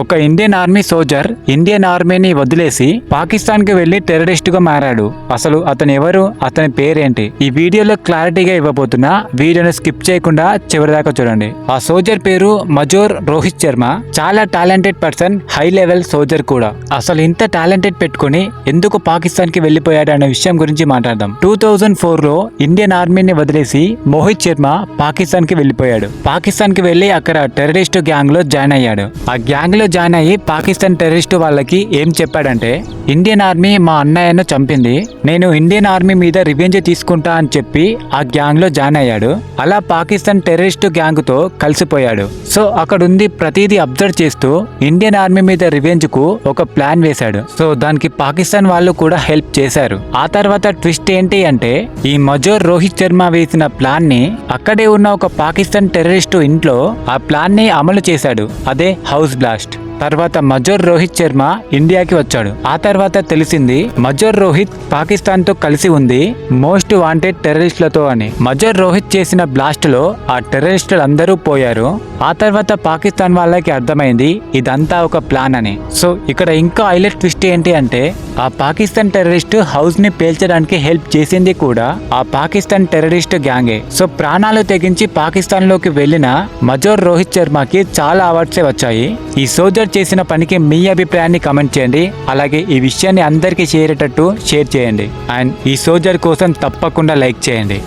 ఒక Indian army soldier Indian ఆర్మీని వదిలేసి పాకిస్తాన్కి వెళ్ళి టెర్రరిస్ట్గా మారాడు. అసలు అతను ఎవరు? అతని పేరేంటి? ఈ వీడియోలో క్లారిటీగా ఇవ్వబోతున్నా వీడియోను స్కిప్ చేయకుండా చివరిదాకా చూడండి. ఆ సోల్జర్ పేరు మజోర్ రోహిత్ శర్మ. చాలా talented person high level soldier కూడా. అసలు ఇంత టాలెంటెడ్ పెట్టుకుని ఎందుకు పాకిస్తాన్కి వెళ్ళిపోయాడు అనే విషయం గురించి మాట్లాడదాం. టూ థౌజండ్ ఫోర్లో ఇండియన్ ఆర్మీని వదిలేసి మోహిత్ శర్మ పాకిస్తాన్కి వెళ్ళిపోయాడు పాకిస్తాన్కి వెళ్ళి అక్కడ టెర్రరిస్ట్ గ్యాంగ్లో జాయిన్ అయ్యాడు. ఆ గ్యాంగ్లో జాయిన్ అయ్యి పాకిస్తాన్ టెర్రరిస్ట్ వాళ్ళకి ఏం చెప్పాడంటే ఇండియన్ ఆర్మీ మా అన్నయ్యను చంపింది. నేను ఇండియన్ ఆర్మీ మీద రివెంజ్ తీసుకుంటా అని చెప్పి ఆ గ్యాంగ్లో జాయిన్ అయ్యాడు. అలా పాకిస్తాన్ టెర్రరిస్ట్ గ్యాంగ్తో కలిసిపోయాడు. సో అక్కడుంది ప్రతిదీ అబ్జర్వ్ చేస్తూ ఇండియన్ ఆర్మీ మీద రివెంజ్కు ఒక ప్లాన్ వేశాడు. సో దానికి పాకిస్తాన్ వాళ్ళు కూడా హెల్ప్ చేశారు. ఆ తర్వాత ట్విస్ట్ ఏంటి అంటే ఈ మజోర్ రోహిత్ శర్మ వేసిన ప్లాన్ని అక్కడే ఉన్న ఒక పాకిస్తాన్ టెర్రరిస్ట్ ఇంట్లో ఆ ప్లాన్ని అమలు చేశాడు. అదే హౌస్ బ్లాస్ట్. తర్వాత మజోర్ రోహిత్ శర్మ ఇండియాకి వచ్చాడు. ఆ తర్వాత తెలిసింది మజోర్ రోహిత్ పాకిస్తాన్తో కలిసి ఉంది మోస్ట్ వాంటెడ్ టెర్రరిస్టులతో అని. మజోర్ రోహిత్ చేసిన బ్లాస్ట్లో ఆ టెర్రరిస్టులు అందరూ పోయారు. ఆ తర్వాత పాకిస్తాన్ వాళ్ళకి అర్థమైంది ఇదంతా ఒక ప్లాన్ అని. సో ఇక్కడ ఇంకా హైలైట్ ట్విస్ట్ ఏంటి అంటే ఆ పాకిస్తాన్ టెర్రరిస్ట్ హౌస్ని పేల్చడానికి హెల్ప్ చేసింది కూడా ఆ పాకిస్తాన్ టెర్రరిస్ట్ గ్యాంగే. సో ప్రాణాలు తెగించి పాకిస్తాన్లోకి వెళ్ళిన మజోర్ రోహిత్ శర్మకి చాలా అవార్డ్సే వచ్చాయి. ఈ సోల్జర్ చేసిన పనికి మీ అభిప్రాయాన్ని కమెంట్ చేయండి. అలాగే ఈ విషయాన్ని అందరికీ చేరేటట్టు షేర్ చేయండి. అండ్ ఈ సోల్జర్ కోసం తప్పకుండా లైక్ చేయండి.